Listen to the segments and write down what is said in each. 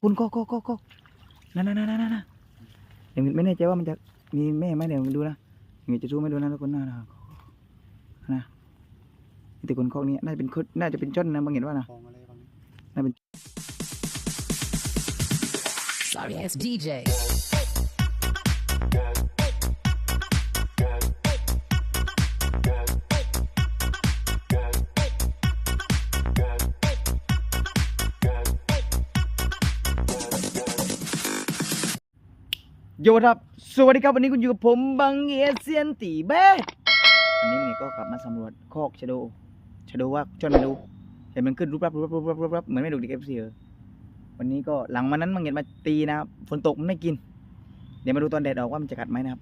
คุณก็ก็ก็ก็นั่นนั่นนั่นนั่นเดี๋ยวไม่แน่ใจว่ามันจะมีแม่ไหมเดี๋ยวดูนะเดี๋ยวจะรู้ไม่ดูนะทุกคนนะนะนะแต่คนคอกนี้น่าจะเป็นคดน่าจะเป็นจ้นนะบางเห็นว่านะคลองอะไรบางน่าเป็น Sorry ass DJ. โยครับ สวัสดีครับวันนี้คุณอยู่กับผมบังเอียเซียนตีเบ้วันนี้มันก็กลับมาสำรวจคอกชะโดชะโดว่าจนไม่รู้เห็นมันขึ้นรูปรับรูปรับรูปรับรูปรับเหมือนไม่ดูดีเอฟซีเออวันนี้ก็หลังวันนั้นมันเห็นมาตีนะครับฝนตกมันไม่กิน เดี๋ยวมาดูตอนแดดออกว่ามันจะกัดไหมนะครับ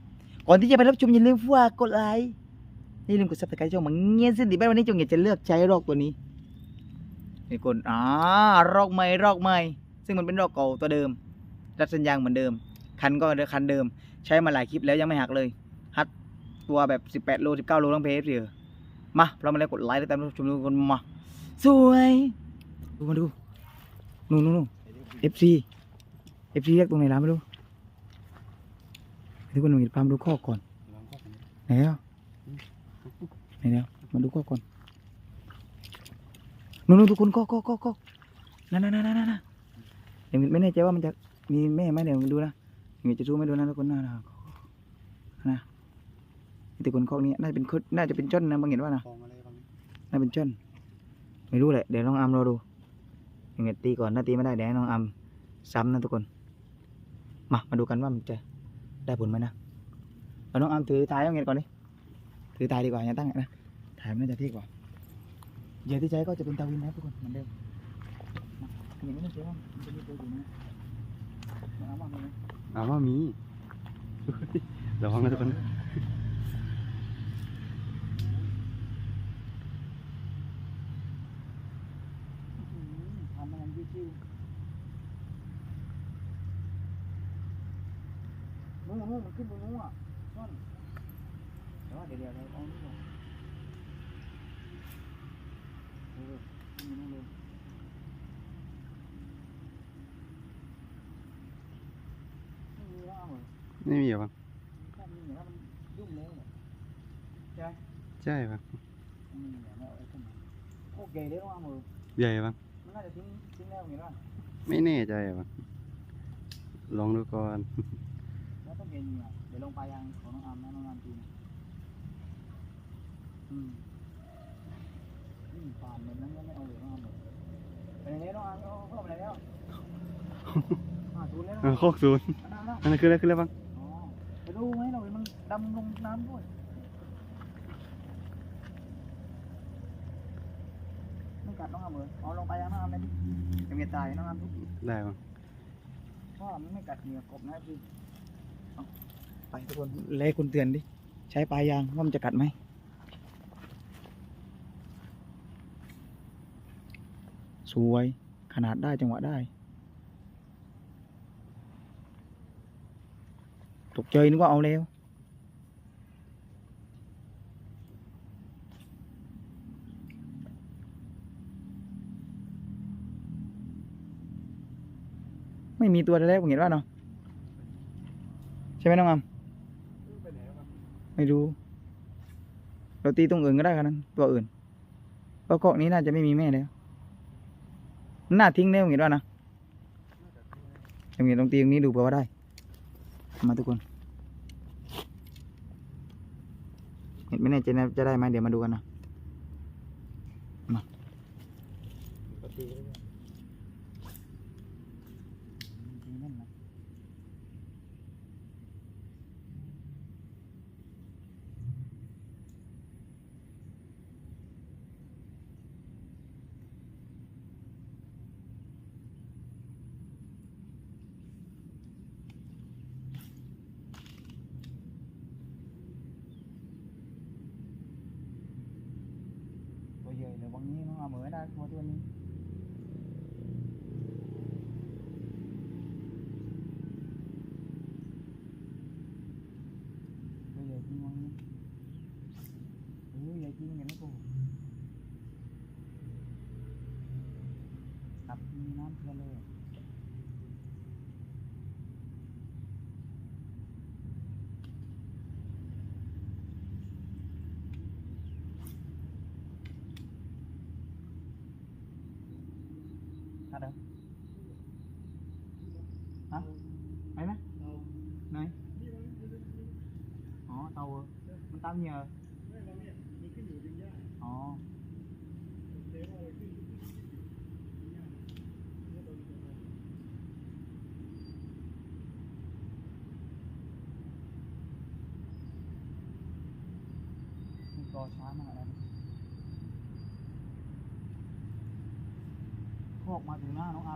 ก่อนที่จะไปรับชมอย่าลืมฝากกดไลค์อย่าลืมกดซับสไครต์ช่องบังเงียเซียนตีเบ้วันนี้จงอยากจะเลือกใช้รอกตัวนี้นี่คนอ่ารอกใหม่รอกใหม่ซึ่งมันเป็นรอกเก่าตัวเดิมรัดสัญญางเหมือนเดิม คันก็คันเดิมใช้มาหลายคลิปแล้วยังไม่หักเลย ฮัดตัวแบบ 18 โล 19 โลต้องเพย์เสียมาเรามาแล้กดไลค์แล้วตามชมดูกันมาสวยดูมาดูนู่นนู่นนู่น FC FC เรียกตรงไหนล่ะไม่รู้ทุกคนมาพามาดูข้อก่อนไหนแล้วไหนแล้วมาดูข้อก่อนนู่นนู่นทุกคนข้อข้อข้อข้อนั่นนั่นนั่นนั่นนั่นเดี๋ยวไม่แน่ใจว่ามันจะมีแม่ไหมเดี๋ยวดูนะ เดี๋ยวจะรู้ไม่ดูนะทุกคนนะนะนะแต่คนข้อนี้น่าจะเป็นคนน่าจะเป็นจ้นนะบางเห็นว่านะคลองอะไรบางน่าเป็นจ้นไม่รู้แหละเดี๋ยวน้องอัมรอดูยังไงตีก่อนถ้าตีไม่ได้เดี๋ยวให้น้องอัมซ้ำนะทุกคน มามาดูกันว่ามันจะได้ผลไหมนะเอาน้องอัมถือตายเอาเงี้ยก่อนดิถือตายดีกว่าอย่าตั้งนะถ่ายมันน่าจะเที่กว่าเหยื่อที่ใช้ก็จะเป็นตาวินนะทุกคนเหมือนเดิมมาอย่างนี้ไม่ใช่ว่ามันจะมีตัวอยู่นะน้องอัมว่าไงนะ อ้าวว่ามีระวังนะทุกคนทำมันชิวๆนู้นนู้นมันขึ้นตรงนู้นอะซ่อนแต่ว่าเดี๋ยวเดี๋ยวเราเอานี่ก่อนเออขึ้นมานู่นเลยไม่มีแล้วเหรอ ไม่มีเหรอบ้างถ้ามีอย่างนั้นมันยุ่งเลยเนี่ยใช่บ้างมันมีอย่างนั้นเอาไว้ขึ้นมาโอเคเดี๋ยวต้องเอามือใหญ่บ้างมันน่าจะทิ้งทิ้งแล้วอย่างนี้ว่าไม่แน่ใจอะบ้างลองดูก่อนแล้วต้องเกณฑ์เนี่ยเดี๋ยวลงไปยังของน้องอามนะน้องอามจริงอืมอืมผ่านเหมือนนั้นก็ไม่เอาเหลืองน้องอามเลยไปไหนแล้วน้องอามเอาเข้าไปไหนแล้วอ่าศูนย์แล้วเออโคกศูนย์อันนั้นนะอันนั้นคืออะไรคืออะไรบ้างอ๋อ ไปดูไหมเราเห็นมันดำลงน้ำด้วยไม่กัดน้องอามเลยเอาลงไปยังน้องอามเลยดิจะมีตายน้องอามทุกได้บ้างเพราะว่ามันไม่กัดเหงื่อกบนะพี่เอาไปทุกคนเล่คุณเตือนดิ ใช้ปลายยางว่ามันจะกัดไหมสวยขนาดได้จังหวะได้ ตกใจนึกว่าเอาแล้ว ไม่มีตัวแรกผมเห็นว่าเนาะใช่ไหมน้องอามไม่รู้ เราตีตรงอื่นก็ได้กันนั้นตัวอื่นเพราะเกาะนี้น่าจะไม่มีแม่แล้วน่าทิ้งแล้วผมเห็นว่านะผมเห็นตรงตีตรงนี้ดูเผื่อว่าได้ มาทุกคนเห็นไม่แน่ใจนะจะได้ไหมเดี๋ยวมาดูกันนะมา ตัวใหญ่เลยวัน sao được hả? Ấy má này. Ồ tàu mình tao nhờ.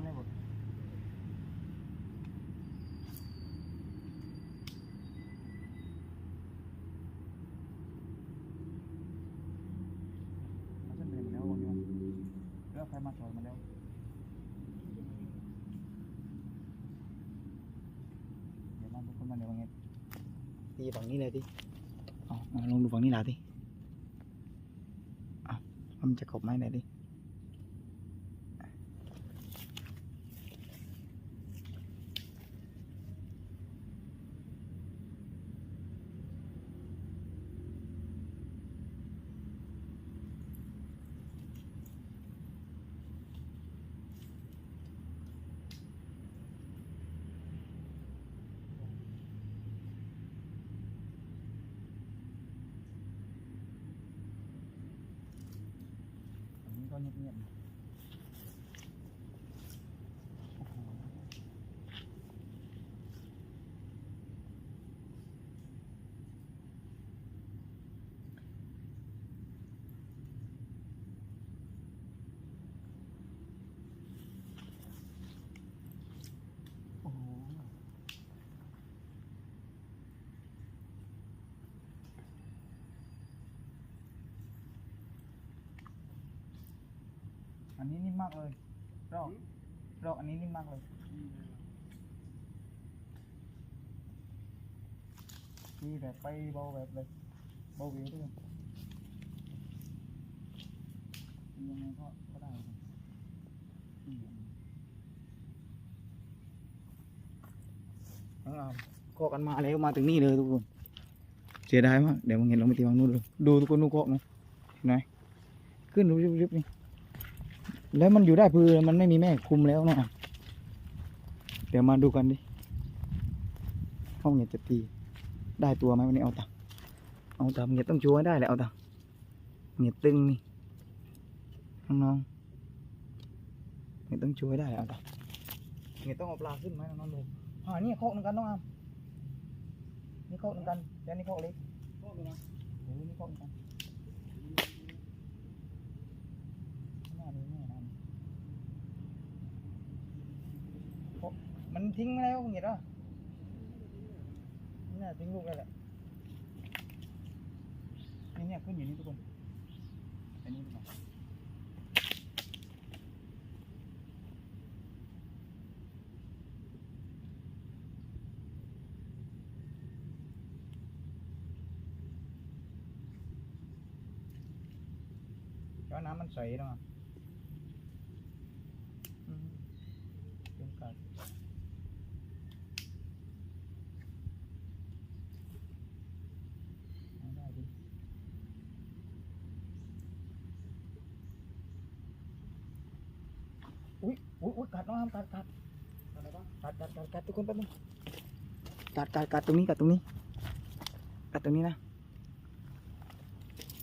ถึงหน้าน้องอาร์มเลยหมดเขาจะเดินมาแล้ววันนี้แล้วใครมาถอยมาแล้วเดี๋ยวมาทุกคนมาเดี๋ยววันนี้ตีฝั่งนี้เลยดิเอามาลองดูฝั่งนี้หน่อยดิเอาว่ามันจะขบไม้ไหนดิฝั่ง อันนี้นิ่มมากเลยรอกรอกอันนี้นิ่มมากเลย มีแบบไปเบาแบบเลยเบาวิวด้วยยังไงก็ก็ได้ครับอืมน้องอามเกาะกันมาแล้วมาถึงนี่เลยทุกคนเสียดายมากเดี๋ยวมึงเห็นลองไปตีฝั่งนู้นเลยดูทุกคนดูเกาะนะเห็นไหมขึ้นดูริบๆนี่ แล้วมันอยู่ได้คือมันไม่มีแม่คุมแล้วนะเดี๋ยวมาดูกันดิห้องเงียจะตีได้ตัวไหมวันนี้เอาตังค์เอาตังค์เงียต้องชัวร์ให้ได้แหละเอาตังค์เงียตึงนี่น้องๆเงียต้องชัวร์ให้ได้แหละเอาตังค์เงียต้องเอาปลาขึ้นไหมน้องๆดูอ่านี่โคกเหมือนกันน้องอามนี่โคกเหมือนกันแต่นี่โคกเล็กโคกนะโอ้นี่โคกเหมือนกันน่าดูแน่นอน มันทิ้งมาแล้วเห็นป่ะนี่ทิ้งลูกแล้วแหละนี่เนี่ยขึ้นอยู่นี่ทุกคนอันนี้ดีกว่าเพราะน้ำมันใสเนาะอืมเป็นกัด เอาได้ดิ อุ้ยอุ้ยอุ้ยกัดน้องอามกัดกัดกัดกัดกัดกัดทุกคนแป๊บนึงกัดกัดกัดตรงนี้กัดตรงนี้กัดตรงนี้นะ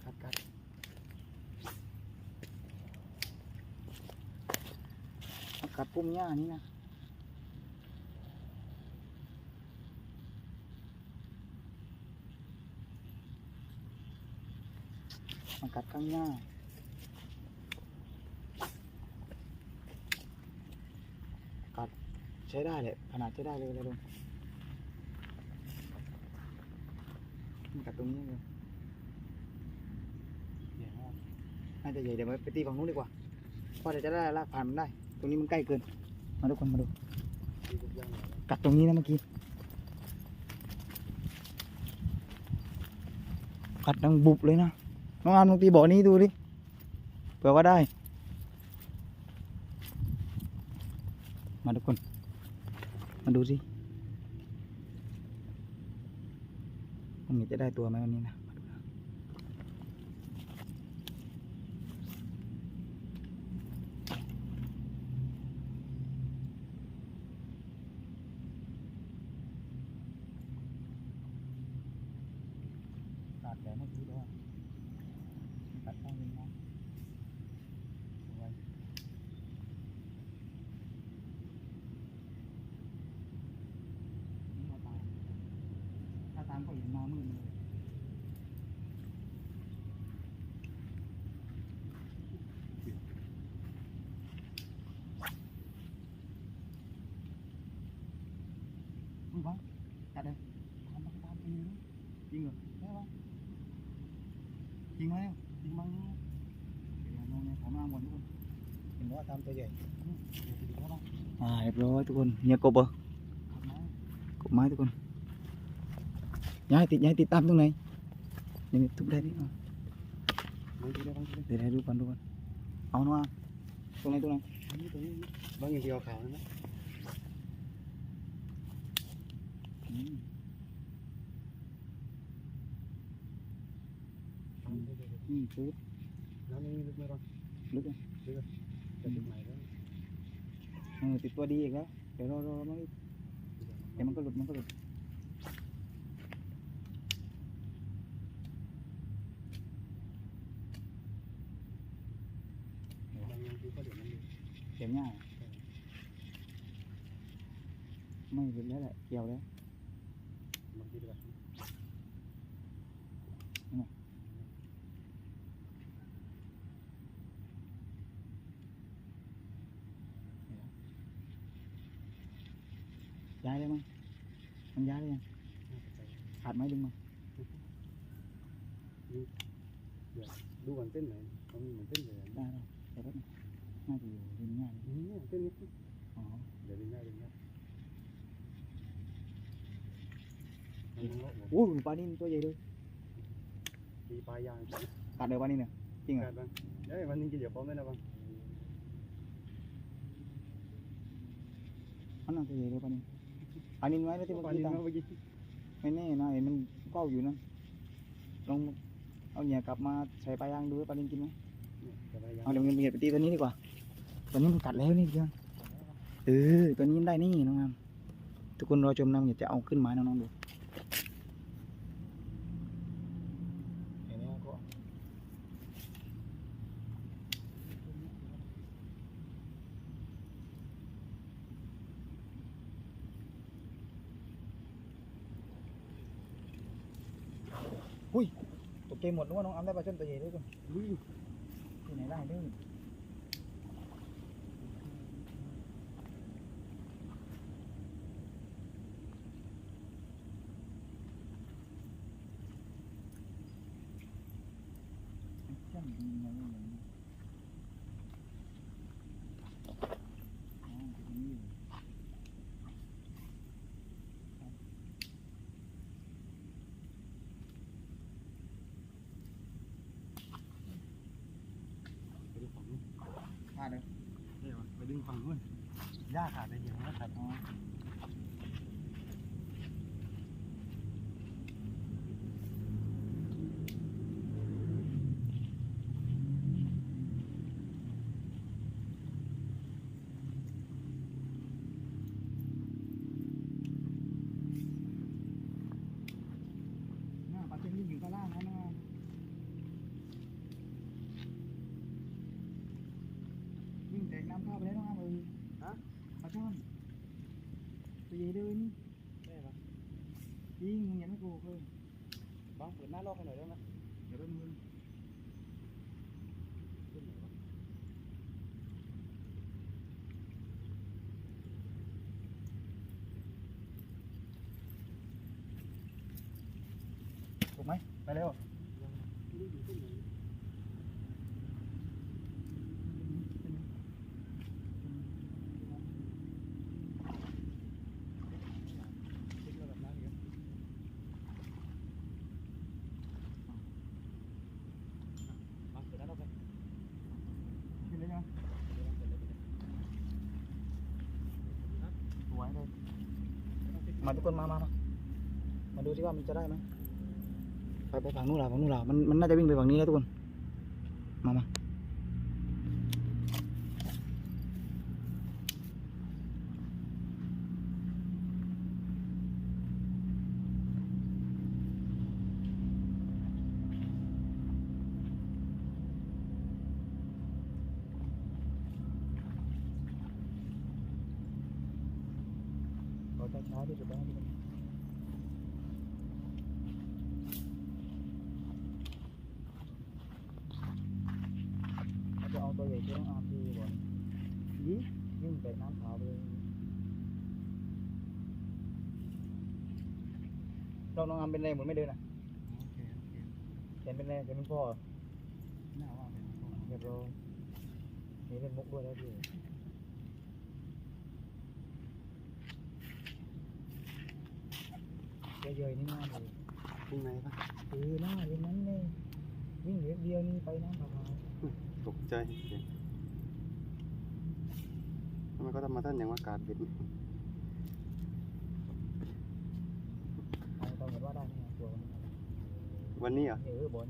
กัดกัดเอากัดปุ่มหญ้านี้นะมากัดข้างหน้า กัดใช้ได้เลยขนาดใช้ได้เลยเลยลุงกัดตรงนี้เลยเดี๋ยวน่าจะใหญ่เดี๋ยวไปตีฝั่งนู้นดีกว่าเพราะเดี๋ยวจะได้ลากผ่านมันได้ ตรงนี้มันใกล้เกิน มาทุกคนมาดู กัดตรงนี้นะเมื่อกี้กัดดังบุบเลยนะ น้องอามลองตีบ่อนี้ดูดิ เผื่อว่าได้ มาทุกคน มา ดูสิมันจะได้ตัวไหมวันนี้นะมาดูนะ แต่เมื่อกี้ด้วยตัดข้างนึงนะไว้นี่มาตามถ้าตามก็เห็นมามืดเลยมึงวะจัดเลยตามมาตามไปเลยจริงเหรอใช่ปะจริงไหมเนี่ยจริงไหมเนี่ยเดี๋ยวน้องเนี่ยขอมาหมดทุกคน เห็นว่าตามตัวใหญ่อืมเดี๋ยวไปดูเขาบ้างอ่าเรียบร้อยทุกคนเนี่ยกบเหรอขั บไม้กบไม้ทุกคนย้ายติดย้ายติดตามตรงไหนนี่ทุบได้ดิเอาบางทีได้บางทีได้เดี๋ยวให้ดูกันดูกันเอาหน่อยตรงไหนตรงไหนอันนี้ตรงนี้บางอย่างที่เอาขาวนะอืมนี่ปึ๊บน้ำนี้ลึกไหมบ้างลึกเลยจะลึกไหนแล้วเออติดตัวดีอีกแล้วเดี๋ยวรอรอรอเดี๋ยวมันก็หลุดมันก็หลุดบางอย่างที่ก็เดี๋ยวมันเดี๋ยวง่ายไม่หลุดแล้วแหละเกี่ยวแล้ว บางทีแบบ ย้ายได้มั้งมันย้ายได้ยังขาดไม้ดึงมา ดูก่อนเส้นไหนเขามีเหมือนเส้นเลย ได้ได้เดี๋ยวแป๊บนึง น่าจะอยู่ริมง่ายนี่เส้นนี้อ๋อเดี๋ยวดึงได้ดึงได้มันเลาะโอ้ยปลานี่ตัวใหญ่เลยตีปลายางกัดเดี๋ยวปลานี่เนี่ยจริงเหรอกัดบ้างเอ้ยวันนี้กินเดี๋ยวพร้อมได้นะบ้างอันนั้นตัวใหญ่เลยปลานี่ปลานี่ไว้แล้วที่เมื่อกี้นี้ตั้งไม่แน่นะเห็นมันเฝ้าอยู่นะลองเอาเหยื่อกลับมาใส่ปลายางดูว่าปลานินกินไหมลายยางเอาเดี๋ยวมันเหยียบไปตีตัวนี้ดีกว่า ตัวนี้มันกัดแล้วนี่เพื่อนเออตัวนี้มันได้นี่น้องงามทุกคนรอชมนะอย่าจะเอาขึ้นมาให้น้องๆดูเห็นไหมก็อุ้ยตกใจหมดนึกว่าน้องอ้ำได้ปลาช่อนตัวใหญ่ด้วยกันอุ้ยที่ไหนได้ด้วยช่างดีนะเว้ยอย่างนี้อ๋อตรงนี้อยู่พลาดเลย เดี๋ยวไปดึงฝั่งนู้นหญ้าขาดได้ยังไงขาด อ๋อน่าปลาเจนนี่อยู่ข้างล่างนะนะวิ่งแตกน้ำเข้าไปแล้วน้องอาเลย ฮะ ปลาช่อนตัวใหญ่เลยนี่ ได้ปะ จริงมึงยังไม่โกหกเลย บ้างเปิดหน้าลอกให้หน่อยได้ไหม เดี๋ยวแป๊บนึง ขึ้นไหนวะ ถูกไหมไปเร็ว ไม่รู้อยู่ขึ้นไหนขึ้นระดับน้ำอีกแล้วมาเปิดหน้าลอกไป ขึ้นเลยใช่ไหมส วยเลยมาทุกคนมามามามาดูที่ว่ามันจะได้ไหม ไปไปฝั่งนู้นล่ะฝั่งนู้นล่ะมันมันน่าจะวิ่งไปฝั่งนี้แล้วทุกคน มามาช้าๆที่สุดได้ที่มัน เราจะเอาตัวใหญ่ที่ต้องอาร์มดีก่อนยี่ยิ่งไปน้ำขาวไปเลยเราน้องอาร์มเป็นไรเหมือนไม่เดินอะโอเคโอเคเห็นเป็นไรเห็นเป็นพ่อน่าว่าเป็นพวกเรียบร้อยมีเล่นมุกด้วยแล้วพี่เยอะๆนี่มากเลยข้างในปะเออหน้าเย็นนั้นเลยวิ่งเดียวเดียวนี่ไปน้ำขาว ตกใจเสียงทำไมก็ทำมาท่านอย่างว่ากาดบิดเอาตอนเห็นว่าได้นี่ไงตัวมันวันนี้เหรอเออบน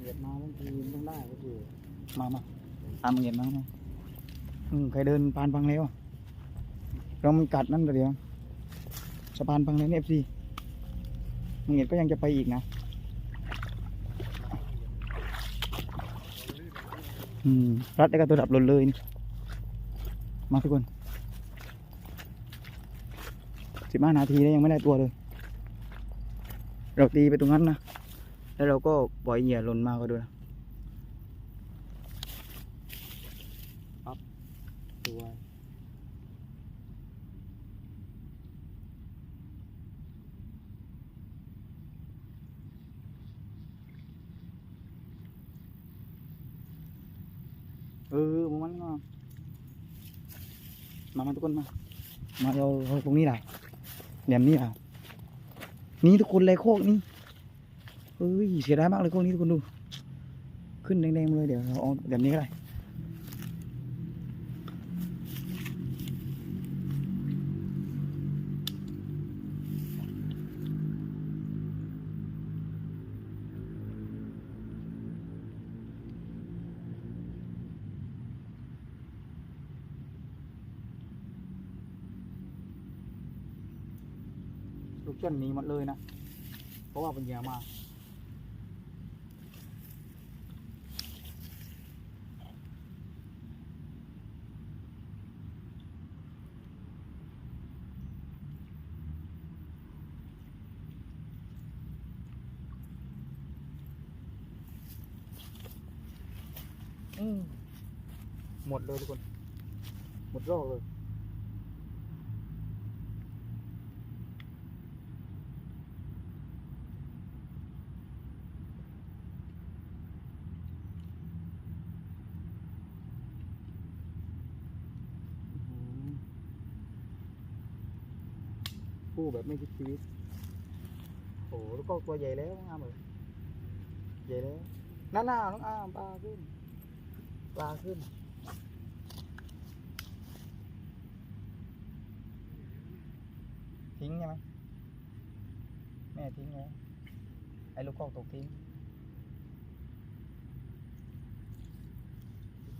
เหยียดมาบางทีมันต้องได้ก็คือมามาตามมึงเหยียดมามาอืมใครเดินปานพังแล้วอะ เรามันกัดนั่นเดียวสะพานพังแล้วเอฟซีมึงเหยียดก็ยังจะไปอีกนะอืมรัดได้กับตัวดับหล่นเลยนี่มาทุกคนสิบห้านาทีแล้วยังไม่ได้ตัวเลย เราตีไปตรงนั้นนะ แล้วเราก็ปล่อยเหยื่อหล่นมาก็ดูนะ ตัว เออมันมันมา มามาทุกคนมา มาเราเราตรงนี้ได้แหลมนี้อะนี่ทุกคนเลยโคกนี่เฮ้ยเสียดายมากเลยโคกนี้ทุกคนดู ขึ้นแดงๆเลยเดี๋ยวเราเอาแบบนี้ก็ได้ นหนีหมดเลยนะ เพราะว่าเป็นเยื่อมาอืมหมดเลยทุกคน หมดรอบเลย คู่ แบบไม่คิดชีวิต โอ้แล้วก็ตัวใหญ่แล้วน้องอามเลยใหญ่แล้วหน่าหน้าน้องอามปลาขึ้น ปลาขึ้น ทิ้งใช่ไหมแม่ทิ้งแล้วไอ้ลูกกอกตกทิ้ง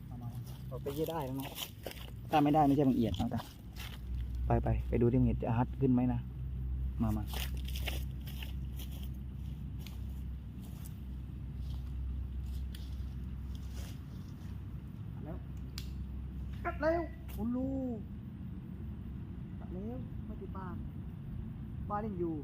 มามามาเราไปเยี่ได้แล้วเนาะถ้าไม่ได้ไม่ใช่บังเอียดนะแต่ไปไปไปดูที่บังเอียดจะฮัดขึ้นไหมนะ มามาแล้วกัดแล้วคุณลูกกัดแล้วไม่ติดปากบ้านยังอยู่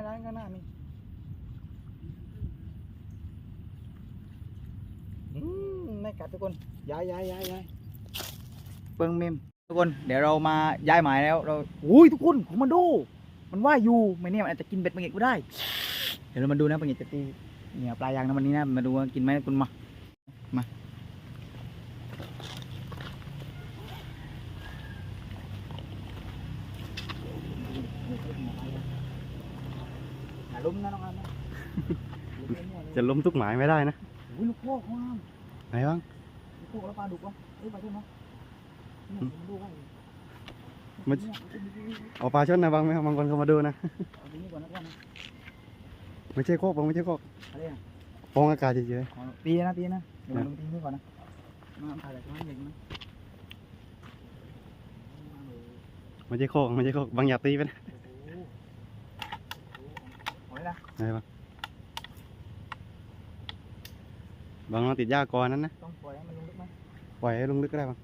เนี่ยร้านข้างหน้ามีไม่กัดทุกคน ย้ายย้ายย้ายย้ายเปิงเมมทุกคน เดี๋ยวเรามาย้ายหมายแล้ว เราอุ้ยทุกคนของมันดู มันว่าอยู่ไม่เนี่ยมันอาจจะกินเบ็ดบางเอกก็ได้ เดี๋ยวเรามาดูนะบางเอกจะตีเนี่ยปลายางนะวันนี้นะ มาดูว่ากินไหมคุณมา อย่าล้มนะน้องอามนะล้มเนี่ยเนี่ย จะล้มทุกหมายไม่ได้นะอุ้ยลูกโป่งของอามไหนบ้างลูกโป่งแล้วปลาดุกวะเอ้ยปลาช่อนเนาะเนี่ยผมดูให้มันเนี่ยเอาปลาช่อนนะบางไหมบางคนเขามาดูนะเอาตรงนี้ก่อนนะก่อนนะไม่ใช่โคกบางไม่ใช่โคกอะไรอะฟองอากาศเฉยเอาตีนะตีนะเดี๋ยวมาลงตีนี่ก่อนนะมาถ่ายแบบนี้อย่างนี้ๆไม่ใช่โคกไม่ใช่โคกบางอย่าตีไปนะโอ้โหโอ้ยนะไหนบ้าง บางลองติดหญ้าก่อนนั้นนะ ต้องปล่อยให้มันลงลึกไหมปล่อยให้ลงลึกก็ได้บาง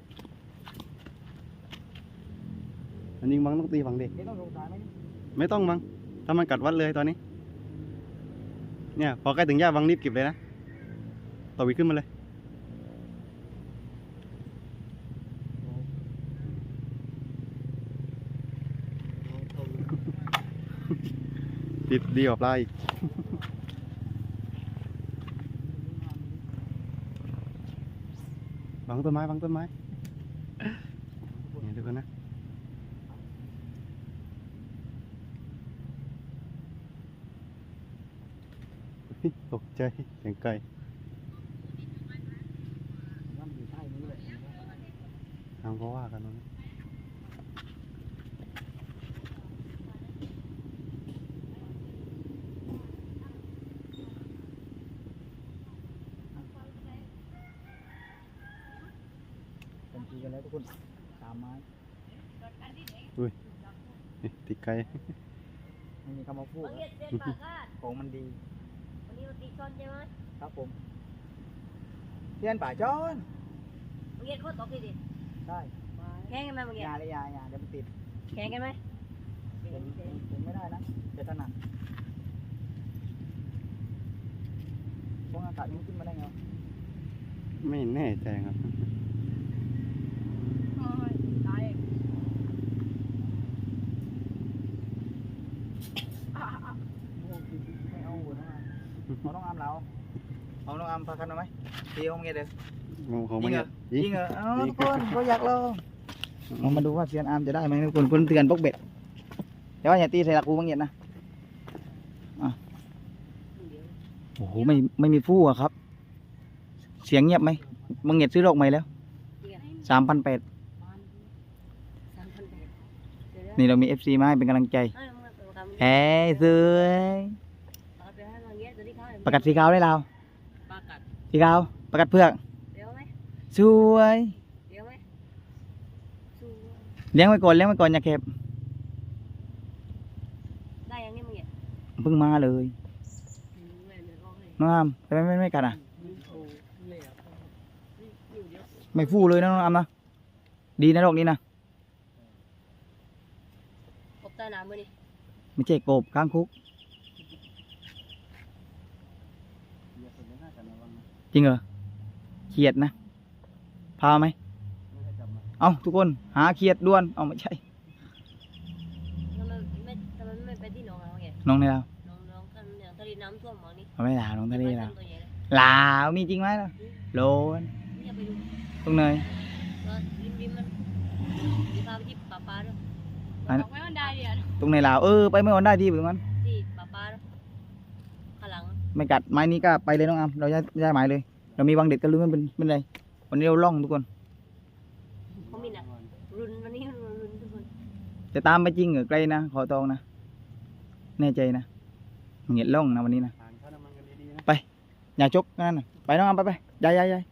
อันนี้บางต้องตีฝั่งเด็กนี่ต้องลงสายไหมไม่ต้องบางถ้ามันกัดวัดเลยตอนนี้ เนี่ย พอใกล้ถึงหญ้าบางรีบเก็บเลยนะต่อวิขึ้นมาเลยติดดีกว่าปลาอีก บางต้นไม้บางต้นไม้นี่ทุกคนนะ ตกใจเสียงไก่ น้ำอยู่ใต้นี้เลย ทางก็ว่ากันนะ เป็นทีกันแล้วทุกคนสามไม้ นี่ติด ไก่ไม่มีคำมาพูดบางครับเย็ดเจ็ดปากกาดของมันดี วันนี้มันตีช้อนใช่ไหมครับผมเทียนป่าจ้อนบางเย็ดโคตรตกทีดิใช่แข่งกันไหมบางเย็ยาดเลยยายาเดี๋ยวมันติดแข่งกันไหมผมผมไม่ได้นะเดี๋ยวถนัดพวกอากาศมันขึ้นมาได้ไงวะไม่แน่ใจครับ ตาย ไม่เอาหัวน้องอาม เอาน้องอามเราเอาน้องอามพาคันเอาไหมตีห้องเงี้ยเด้อของยิมันงเหรเนี่อยยิงเหรอเอาทุกคนก็อยากลองเอามาดูว่าเซียนอามจะได้ไหมทุกคนคนเตือนพวกเบ็ดแต่ว่าอย่าตีใส่หลักกูบางเงียดนะอะโอ้โหไม่ไม่มีฟู่อะครับ เสียงเงียบไหมบางเงียดซื้อดอกใหม่แล้วสามพันแปดสามพันแปดนี่เรามีเอฟซีมาให้เป็นกำลังใจเอ้ยมึงเอ ประกัดสีขาวได้เราประกัดสีขาวประกัดเพือกเดี๋ยวไหมสวยเดี๋ยวไหมสู้เลี้ยงไว้ก่อนเลี้ยงไว้ก่อนอย่าเก็บได้ยังนี่บางเย็ดเพิ่งมาเลยอืมไม่ไม่ร้องเลยน้องอามทำไมไม่ไม่กัดอะโอ้เหลวนี่อยู่เดียวไม่ฟู่เลยนะน้องอามนะดีนะดอกนี้นะกบใต้น้ำมือนี่ไม่ใช่กบค้างคุก ริงเหรอเขียดนะ พาไหม เอาทุกคนหาเขียดด่วน เอาไม่ใช่ทำไมไม่ทำไมไม่ไปที่หนองอะบางเย็ดน้องในลาวหนองหนองกันเนี่ยทะเลน้ำท่วมหมอนี่เอาไม่ลาวน้องทะเลลาวตัวใหญ่เลยลาวมีจริงไหมล่ะโลนนี่ไปดูตรงเนยก็ริมริมมันที่พาไปที่ป่าปลาด้วยอันบอกไม่มันได้เดียวตรงในลาวเออไปเมื่อวันได้ที่ตรงนั้น ไม่กัดไม้นี้ก็ไปเลยน้องอำเราย้ายย้ไม้เลย เรามีวางเด็ดก็รู้มันเป็นเป็นไรวันนี้เราล่องทุกคนเขามีหนักรุนวันนี้รุนทุกคนจะตามไปจริงหรือไกลนะขอตองนะแน่ใจนะเหงียดล่องนะวันนี้นะไปอย่าจกนั่นไปน้องอำไปไปย้ายย้ายย้าย